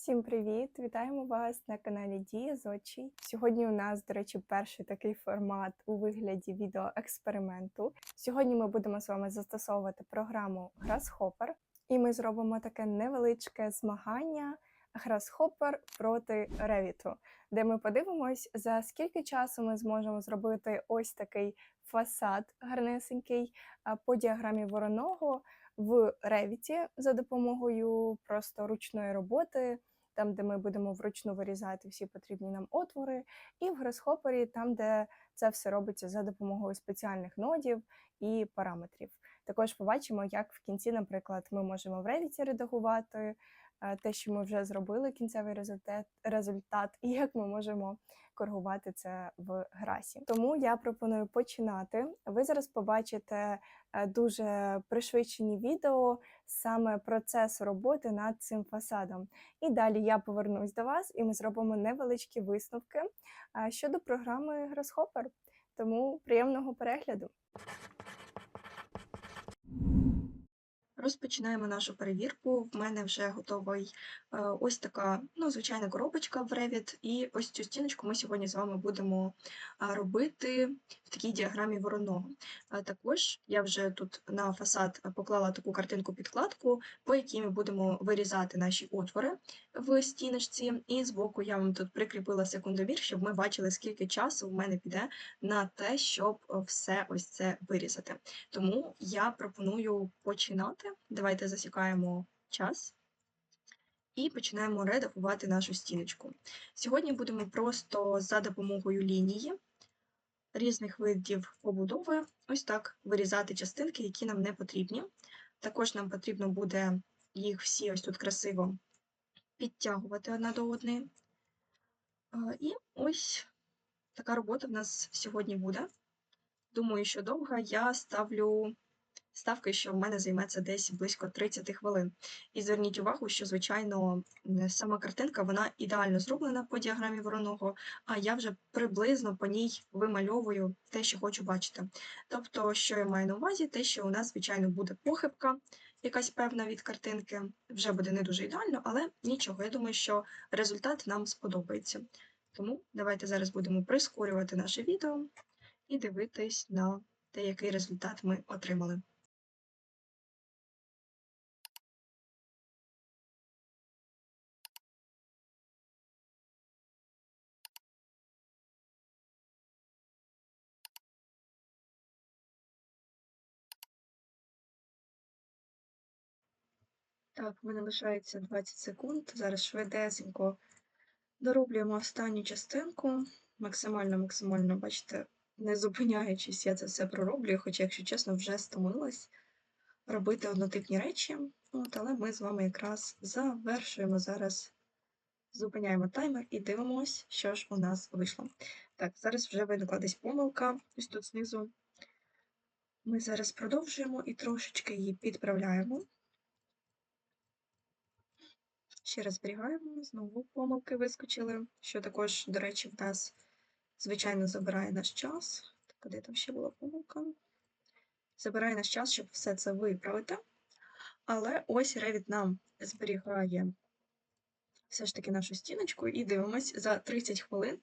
Всім привіт! Вітаємо вас на каналі Дія Зодчий. Сьогодні у нас, до речі, перший такий формат у вигляді відеоексперименту. Сьогодні ми будемо з вами застосовувати програму Grasshopper, і ми зробимо таке невеличке змагання Grasshopper проти Revit, де ми подивимось, за скільки часу ми зможемо зробити ось такий фасад гарнесенький по діаграмі вороного в Revit за допомогою просто ручної роботи, там, де ми будемо вручну вирізати всі потрібні нам отвори, і в Grasshopper, там, де це все робиться за допомогою спеціальних нодів і параметрів. Також побачимо, як в кінці, наприклад, ми можемо в Revit редагувати те, що ми вже зробили, кінцевий результат, результат, і як ми можемо коригувати це в грасі. Тому я пропоную починати. Ви зараз побачите е, дуже пришвидшені відео, саме процес роботи над цим фасадом. І далі я повернусь до вас, і ми зробимо невеличкі висновки е, щодо програми Grasshopper. Тому приємного перегляду! Розпочинаємо нашу перевірку. В мене вже готовий е, ось така, ну, звичайна коробочка в Revit, і ось цю стіночку ми сьогодні з вами будемо робити в такій діаграмі вороного. Також я вже тут на фасад поклала таку картинку-підкладку, по якій ми будемо вирізати наші отвори в стіночці, і збоку я вам тут прикріпила секундомір, щоб ми бачили, скільки часу в мене піде на те, щоб все ось це вирізати. Тому я пропоную починати. Давайте засікаємо час і починаємо редагувати нашу стіночку. Сьогодні будемо просто за допомогою лінії різних видів побудови ось так вирізати частинки, які нам не потрібні. Також нам потрібно буде їх всі ось тут красиво підтягувати одна до одної. І ось така робота в нас сьогодні буде. Думаю, що довга я ставлю ставки, що в мене займе це десь близько 30 хвилин. І зверніть увагу, що, звичайно, сама картинка вона ідеально зроблена по діаграмі вороного, а я вже приблизно по ній вимальовую те, що хочу бачити. Тобто, що я маю на увазі, те, що у нас, звичайно, буде похибка. Якась певна від картинки вже буде не дуже ідеально, але нічого. Я думаю, що результат нам сподобається. Тому давайте зараз будемо прискорювати наше відео і дивитись на те, який результат ми отримали. Так, в мене лишається 20 секунд. Зараз швидесенько дороблюємо останню частинку. Максимально, максимально, бачите, не зупиняючись, я це все пророблюю, хоча, якщо чесно, вже стомилась робити однотипні речі. От, Але ми з вами якраз завершуємо зараз, зупиняємо таймер і дивимося, що ж у нас вийшло. Так, зараз вже виникла десь помилка, ось тут знизу. Ми зараз продовжуємо і трошечки її підправляємо. Ще раз зберігаємо, знову помилки вискочили, що також, до речі, в нас, звичайно, забирає наш час. Де там ще була помилка? Забирає наш час, щоб все це виправити. Але ось Revit нам зберігає все ж таки нашу стіночку, і дивимось, за 30 хвилин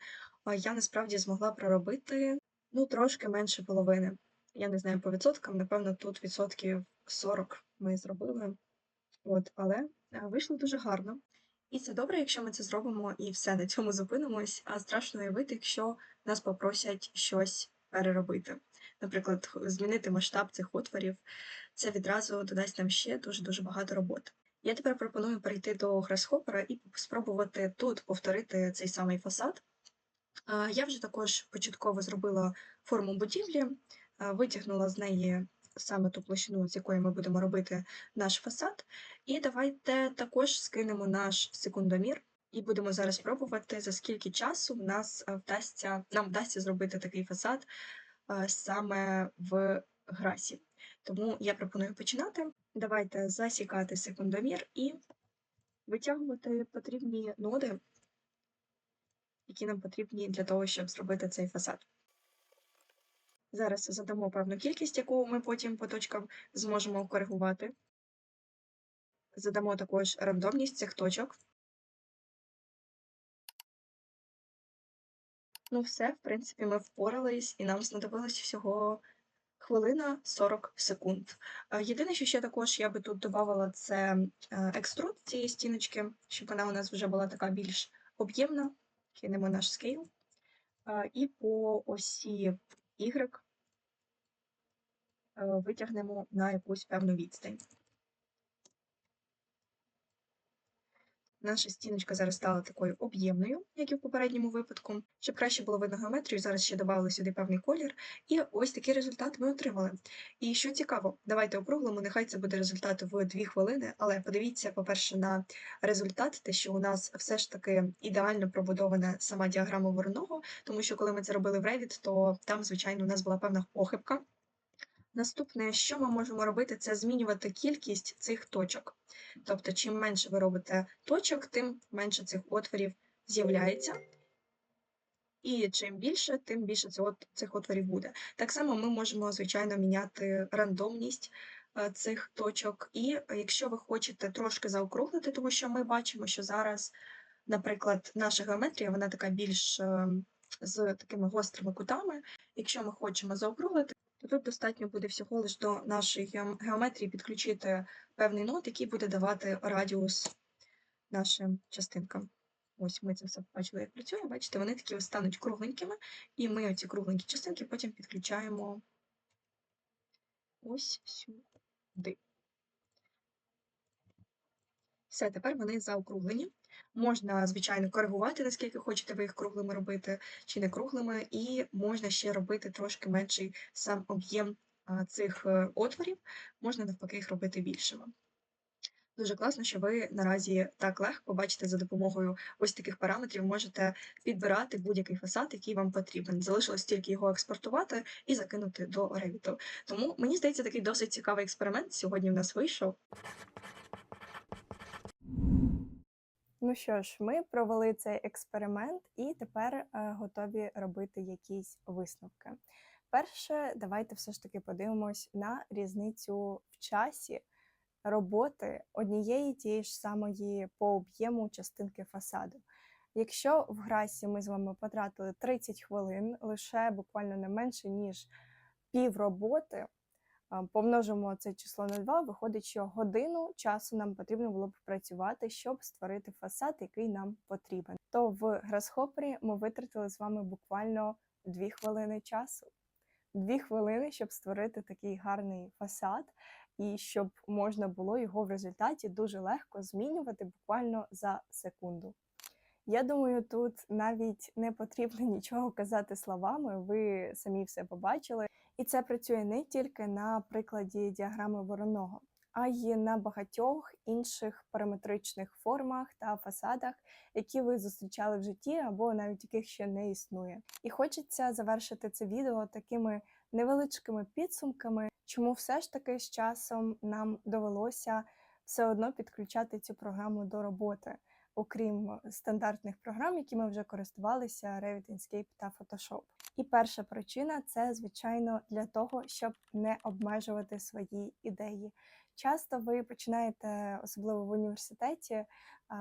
я насправді змогла проробити ну, трошки менше половини. Я не знаю по відсоткам, напевно, тут відсотків 40 ми зробили. От, Але вийшло дуже гарно. І це добре, якщо ми це зробимо і все на цьому зупинимось, а страшно уявити, якщо нас попросять щось переробити. Наприклад, змінити масштаб цих отворів, це відразу додасть нам ще дуже-дуже багато роботи. Я тепер пропоную перейти до Grasshopper і спробувати тут повторити цей самий фасад. Я вже також початково зробила форму будівлі, витягнула з неї саме ту площину, з якої ми будемо робити наш фасад. І давайте також скинемо наш секундомір. І будемо зараз пробувати, за скільки часу в нас вдасться, нам вдасться зробити такий фасад саме в грасі. Тому я пропоную починати. Давайте засікати секундомір і витягувати потрібні ноди, які нам потрібні для того, щоб зробити цей фасад. Зараз задамо певну кількість, яку ми потім по точкам зможемо коригувати. Задамо також рандомність цих точок. Ну, все, в принципі, ми впорались, і нам знадобилось всього хвилина 40 секунд. Е, єдине, що ще також я би тут додавала, це е, екструд цієї стіночки, щоб вона у нас вже була така більш об'ємна. Кинемо наш скейл. Е, і по осі Y е, витягнемо на якусь певну відстань. Наша стіночка зараз стала такою об'ємною, як і в попередньому випадку. Щоб краще було видно геометрію, зараз ще додали сюди певний колір, і ось такий результат ми отримали. І що цікаво, давайте округлимо, нехай це буде результат в 2 хвилини, але подивіться, по-перше, на результат, те, що у нас все ж таки ідеально пробудована сама діаграма вороного, тому що коли ми це робили в Revit, то там, звичайно, у нас була певна похибка. Наступне, що ми можемо робити, це змінювати кількість цих точок. Тобто, чим менше ви робите точок, тим менше цих отворів з'являється. І чим більше, тим більше цих отворів буде. Так само ми можемо, звичайно, міняти рандомність е, цих точок. І якщо ви хочете трошки заокруглити, тому що ми бачимо, що зараз, наприклад, наша геометрія, вона така більш е, з такими гострими кутами. Якщо ми хочемо заокруглити, тут достатньо буде всього лиш до нашої геометрії підключити певний нот, який буде давати радіус нашим частинкам. Ось ми це все побачили, як працює. Бачите, вони такі стануть кругленькими, і ми оці кругленькі частинки потім підключаємо ось сюди. Все, тепер вони заокруглені. Можна, звичайно, коригувати, наскільки хочете ви їх круглими робити чи не круглими, і можна ще робити трошки менший сам об'єм цих е, отворів, можна навпаки їх робити більшими. Дуже класно, що ви наразі так легко бачите за допомогою ось таких параметрів, можете підбирати будь-який фасад, який вам потрібен. Залишилось тільки його експортувати і закинути до Revit. Тому мені здається, такий досить цікавий експеримент сьогодні в нас вийшов. Ну що ж, ми провели цей експеримент і тепер е, готові робити якісь висновки. Перше, давайте все ж таки подивимось на різницю в часі роботи однієї тієї ж самої по об'єму частинки фасаду. Якщо в грасі ми з вами потратили 30 хвилин, лише буквально не менше, ніж пів роботи, помножимо це число на 2, виходить, що годину часу нам потрібно було б працювати, щоб створити фасад, який нам потрібен. То в Grasshopper ми витратили з вами буквально 2 хвилини часу. Дві хвилини, щоб створити такий гарний фасад, і щоб можна було його в результаті дуже легко змінювати буквально за секунду. Я думаю, тут навіть не потрібно нічого казати словами, ви самі все побачили. І це працює не тільки на прикладі діаграми вороного, а й на багатьох інших параметричних формах та фасадах, які ви зустрічали в житті, або навіть яких ще не існує. І хочеться завершити це відео такими невеличкими підсумками, чому все ж таки з часом нам довелося все одно підключати цю програму до роботи, окрім стандартних програм, які ми вже користувалися Revit, Inkscape та Photoshop. І перша причина це, звичайно, для того, щоб не обмежувати свої ідеї. Часто ви починаєте, особливо в університеті,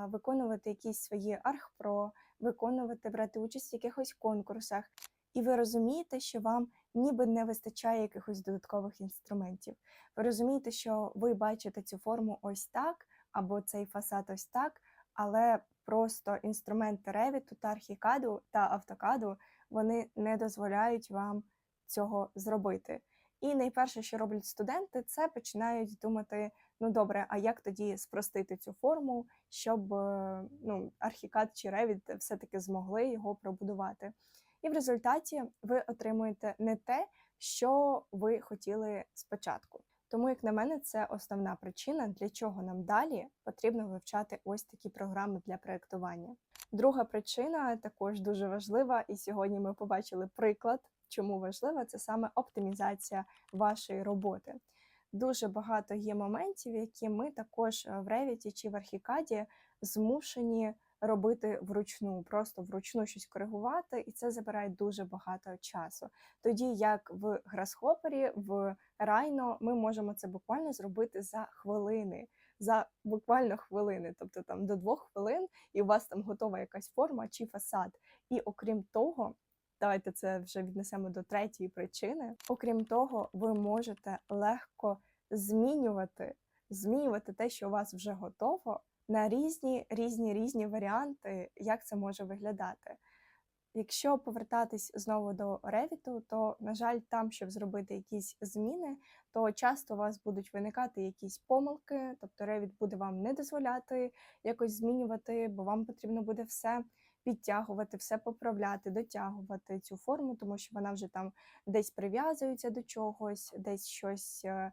виконувати якісь свої архпро, виконувати, брати участь в якихось конкурсах, і ви розумієте, що вам ніби не вистачає якихось додаткових інструментів. Ви розумієте, що ви бачите цю форму ось так, або цей фасад ось так, але просто інструменти Revit та Archicad та AutoCAD вони не дозволяють вам цього зробити. І найперше, що роблять студенти, це починають думати: ну добре, а як тоді спростити цю форму, щоб е, ну, Archicad чи Revit все-таки змогли його пробудувати. І в результаті ви отримуєте не те, що ви хотіли спочатку. Тому, як на мене, це основна причина, для чого нам далі потрібно вивчати ось такі програми для проєктування. Друга причина також дуже важлива, і сьогодні ми побачили приклад, чому важлива це саме оптимізація вашої роботи. Дуже багато є моментів, які ми також в Revit чи в Archicad змушені робити вручну, просто вручну щось коригувати, і це забирає дуже багато часу. Тоді як в Grasshopper, в Rhino ми можемо це буквально зробити за хвилини. За буквально хвилини, тобто там до двох хвилин, і у вас там готова якась форма чи фасад. І окрім того, Давайте це вже віднесемо до третьої причини. Окрім того, ви можете легко змінювати, змінювати те, що у вас вже готово, на різні різні різні варіанти, як це може виглядати. Якщо повертатись знову до Revit, то, на жаль, там, щоб зробити якісь зміни, то часто у вас будуть виникати якісь помилки, тобто Revit буде вам не дозволяти якось змінювати, бо вам потрібно буде все підтягувати, все поправляти, дотягувати цю форму, тому що вона вже там десь прив'язується до чогось, десь щось е,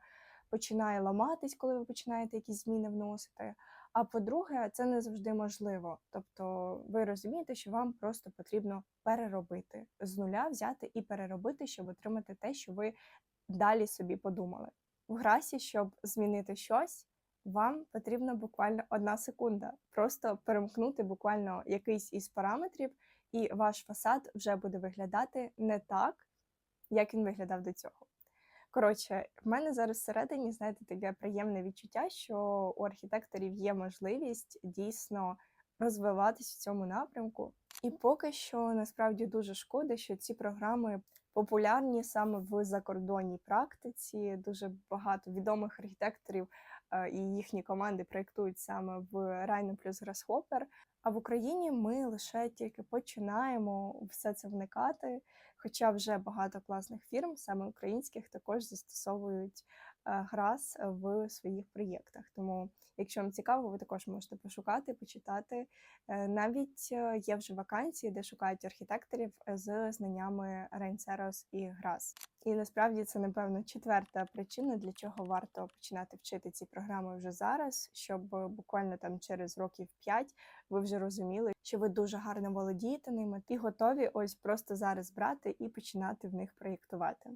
починає ламатись, коли ви починаєте якісь зміни вносити. А по-друге, це не завжди можливо. Тобто ви розумієте, що вам просто потрібно переробити з нуля, взяти і переробити, щоб отримати те, що ви далі собі подумали. В грасі, щоб змінити щось, вам потрібна буквально одна секунда. Просто перемкнути буквально якийсь із параметрів, і ваш фасад вже буде виглядати не так, як він виглядав до цього. Коротше, в мене зараз всередині, знаєте, таке приємне відчуття, що у архітекторів є можливість дійсно розвиватись в цьому напрямку. І поки що насправді дуже шкода, що ці програми популярні саме в закордонній практиці. Дуже багато відомих архітекторів е, і їхні команди проєктують саме в Райно плюс Grasshopper. А в Україні ми лише тільки починаємо все це вникати. Хоча вже багато класних фірм, саме українських, також застосовують грас в своїх проєктах. Тому, якщо вам цікаво, ви також можете пошукати, почитати. Е, Навіть е, є вже вакансії, де шукають архітекторів з знаннями Рейнсерос і Грас. І насправді це, напевно, четверта причина, для чого варто починати вчити ці програми вже зараз, щоб е, буквально там через років 5 ви вже розуміли, що ви дуже гарно володієте ними і готові ось просто зараз брати і починати в них проєктувати.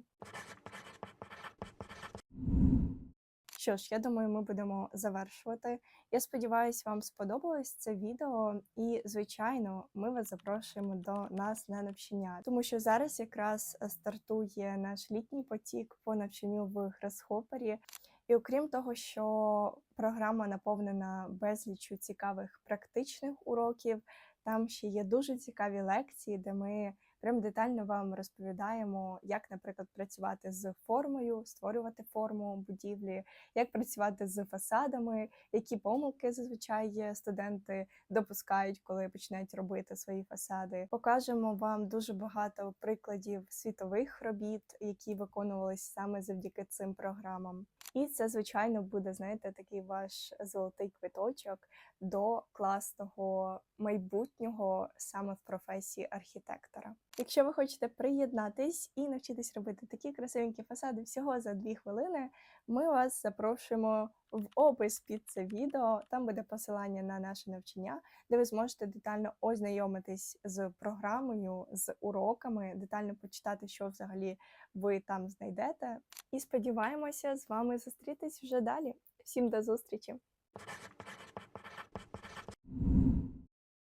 Що ж, я думаю, ми будемо завершувати. Я сподіваюся, вам сподобалось це відео, і звичайно, ми вас запрошуємо до нас на навчання, тому що зараз якраз стартує наш літній потік по навчанню в Грасхопері. І окрім того, що програма наповнена безліччю цікавих практичних уроків, там ще є дуже цікаві лекції, де ми прям детально вам розповідаємо, як, наприклад, працювати з формою, створювати форму будівлі, як працювати з фасадами, які помилки зазвичай студенти допускають, коли починають робити свої фасади. Покажемо вам дуже багато прикладів світових робіт, які виконувались саме завдяки цим програмам. І це, звичайно, буде, знаєте, такий ваш золотий квиточок до класного майбутнього саме в професії архітектора. Якщо ви хочете приєднатись і навчитись робити такі красивенькі фасади всього за дві хвилини, ми вас запрошуємо в опис під це відео. Там буде посилання на наше навчання, де ви зможете детально ознайомитись з програмою, з уроками, детально почитати, що взагалі ви там знайдете. І сподіваємося з вами зустрітись вже далі. Всім до зустрічі!